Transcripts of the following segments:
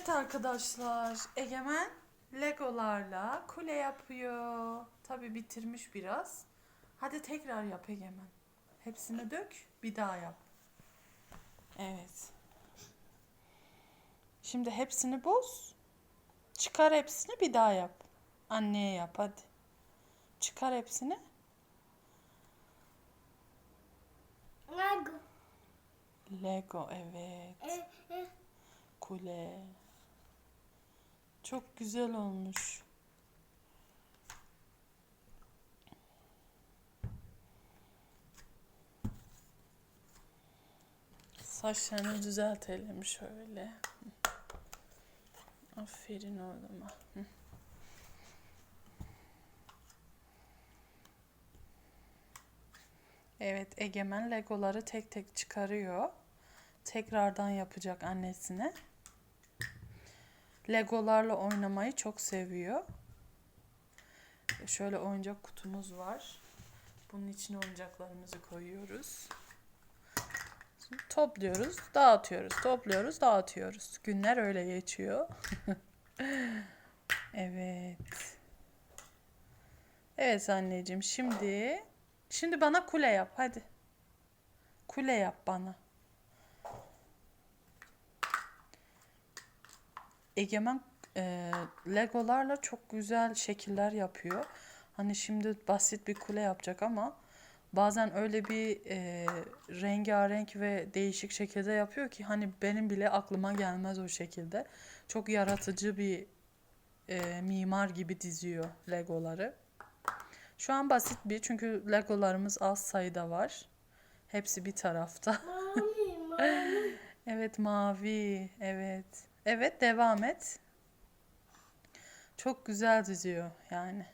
Evet arkadaşlar, Egemen Legolarla kule yapıyor. Tabi bitirmiş biraz. Hadi tekrar yap Egemen. Hepsini dök, bir daha yap. Evet. Şimdi hepsini boz. Çıkar hepsini bir daha yap. Anneye yap hadi. Çıkar hepsini. Lego. Lego evet. Kule. Çok güzel olmuş. Saçlarını düzeltelim şöyle. Aferin oğluma. Evet, Egemen legoları tek tek çıkarıyor. Tekrardan yapacak annesine. Legolarla oynamayı çok seviyor. Şöyle oyuncak kutumuz var. Bunun içine oyuncaklarımızı koyuyoruz. Şimdi topluyoruz, dağıtıyoruz. Topluyoruz, dağıtıyoruz. Günler öyle geçiyor. evet. Evet anneciğim şimdi şimdi bana kule yap hadi. Kule yap bana. Egemen e, Legolarla çok güzel şekiller yapıyor. Hani şimdi basit bir kule yapacak ama bazen öyle bir e, rengarenk ve değişik şekilde yapıyor ki hani benim bile aklıma gelmez o şekilde. Çok yaratıcı bir e, mimar gibi diziyor Legoları. Şu an basit bir çünkü Legolarımız az sayıda var. Hepsi bir tarafta. Mami, mami. Evet mavi. Evet. Evet devam et. Çok güzel diziyor yani.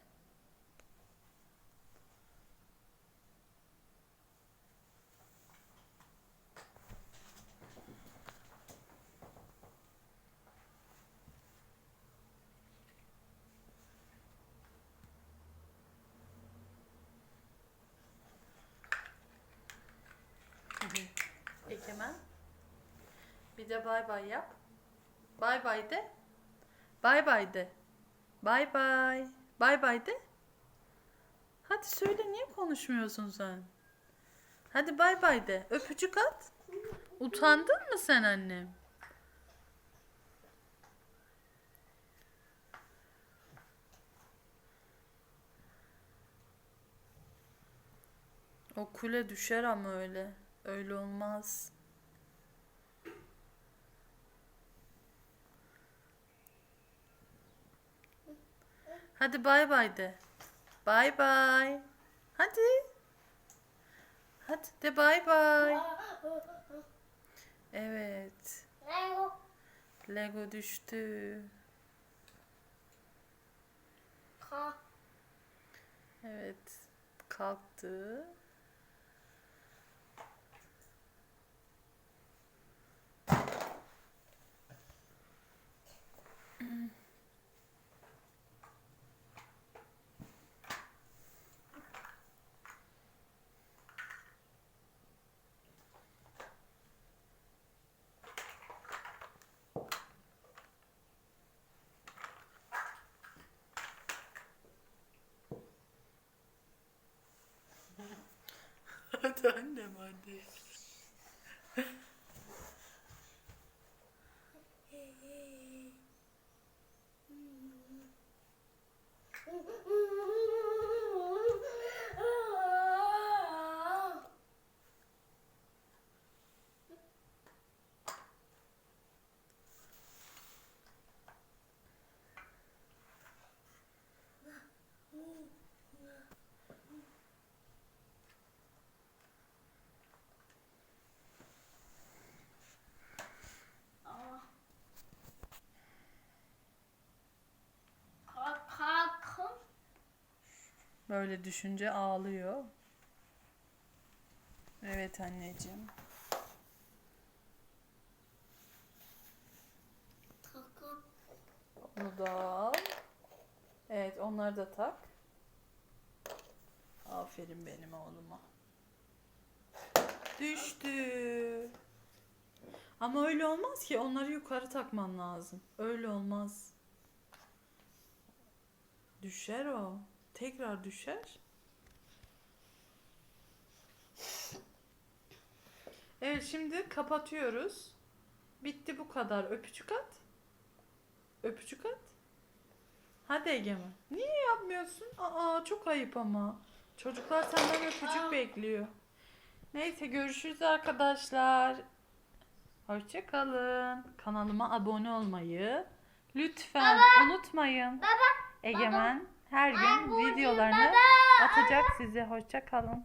Egemen. Bir de bay bay yap. Bay bay de. Bay bay de. Bay bay. Bay bay de. Hadi söyle niye konuşmuyorsun sen? Hadi bay bay de. Öpücük at. Utandın mı sen annem? O kule düşer ama öyle. Öyle olmaz. Hadi bay bay de. Bay bay. Hadi. Hadi de bay bay. Evet. Lego. Lego düştü. Ka. Evet. Kalktı. Annem hadi. Böyle düşünce ağlıyor. Evet anneciğim. Onu da al. Evet onları da tak. Aferin benim oğluma. Düştü. Ama öyle olmaz ki. Onları yukarı takman lazım. Öyle olmaz. Düşer o. Tekrar düşer. Evet şimdi kapatıyoruz. Bitti bu kadar. Öpücük at. Öpücük at. Hadi Egemen. Niye yapmıyorsun? Aa çok ayıp ama. Çocuklar senden öpücük Aa. bekliyor. Neyse görüşürüz arkadaşlar. Hoşça kalın. Kanalıma abone olmayı lütfen unutmayın. Egemen her gün videolarını atacak size. Hoşça kalın.